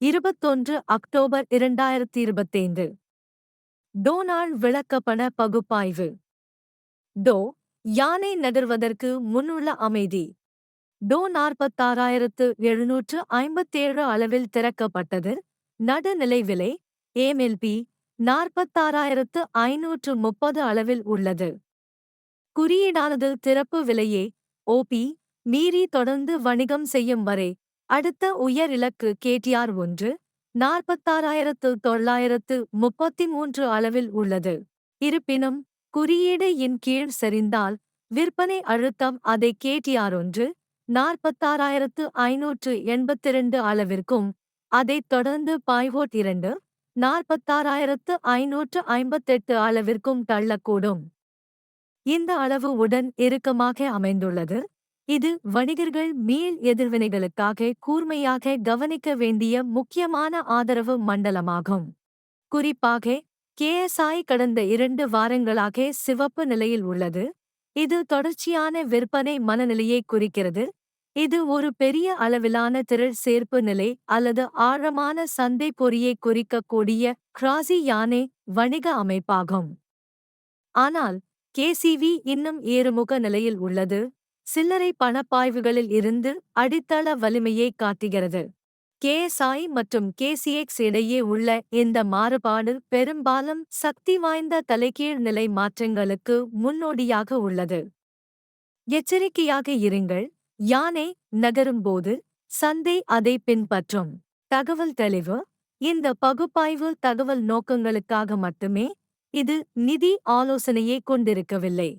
இருபத்தொன்று அக்டோபர் இரண்டாயிரத்தி இருபத்தைந்து டோனால்ட் விளக்கப்பண பகுப்பாய்வு. டோ யானை நகர்வதற்கு முன்னுள்ள அமைதி. டோ நாற்பத்தாறாயிரத்து எழுநூற்று ஐம்பத்தேழு அளவில் திறக்கப்பட்டது. நடுநிலை விலை ஏமெல்பி நாற்பத்தாறாயிரத்து ஐநூற்று முப்பது அளவில் உள்ளது. குறியீடானது திறப்பு விலையே ஓபி மீறி தொடர்ந்து வணிகம் செய்யும் வரை அடுத்த உயர் இலக்கு கேடிஆர் ஒன்று நாற்பத்தாறாயிரத்து தொள்ளாயிரத்து முப்பத்தி மூன்று அளவில் உள்ளது. இருப்பினும் குறியீடு இன் கீழ் சரிந்தால் விற்பனை அழுத்தம் அதை கேடிஆர் ஒன்று நாற்பத்தாறாயிரத்து ஐநூற்று எண்பத்திரண்டு அளவிற்கும் அதைத் தொடர்ந்து பாய்வோட் இரண்டு நாற்பத்தாறாயிரத்து ஐநூற்று ஐம்பத்தெட்டு அளவிற்கும் தள்ளக்கூடும். இந்த அளவு உடன் இறுக்கமாக அமைந்துள்ளது. இது வணிகர்கள் மீள் எதிர்வினைகளுக்காக கூர்மையாக கவனிக்க வேண்டிய முக்கியமான ஆதரவு மண்டலமாகும். குறிப்பாக கேஎஸ்ஐ கடந்த இரண்டு வாரங்களாக சிவப்பு நிலையில் உள்ளது. இது தொடர்ச்சியான விற்பனை மனநிலையை குறிக்கிறது. இது ஒரு பெரிய அளவிலான திரள் சேர்ப்பு நிலை அல்லது ஆழமான சந்தை பொறியை குறிக்கக்கூடிய கிராசி யானை வணிக அமைப்பாகும். ஆனால் கேசிவி இன்னும் ஏறுமுக நிலையில் உள்ளது. சில்லறை பணப்பாய்வுகளில் இருந்து அடித்தள வலிமையை காட்டுகிறது. கேஎஸ்ஐ மற்றும் கேசிஎக்ஸ் இடையே உள்ள இந்த மாறுபாடு பெரும்பாலும் சக்தி வாய்ந்த தலைகீழ் நிலை மாற்றங்களுக்கு முன்னோடியாக உள்ளது. எச்சரிக்கையாக இருங்கள் யானை நகரும்போது சந்தை அதை பின்பற்றும். தகவல் தெளிவு இந்த பகுப்பாய்வு தகவல் நோக்கங்களுக்காக மட்டுமே இது நிதி ஆலோசனையை கொண்டிருக்கவில்லை.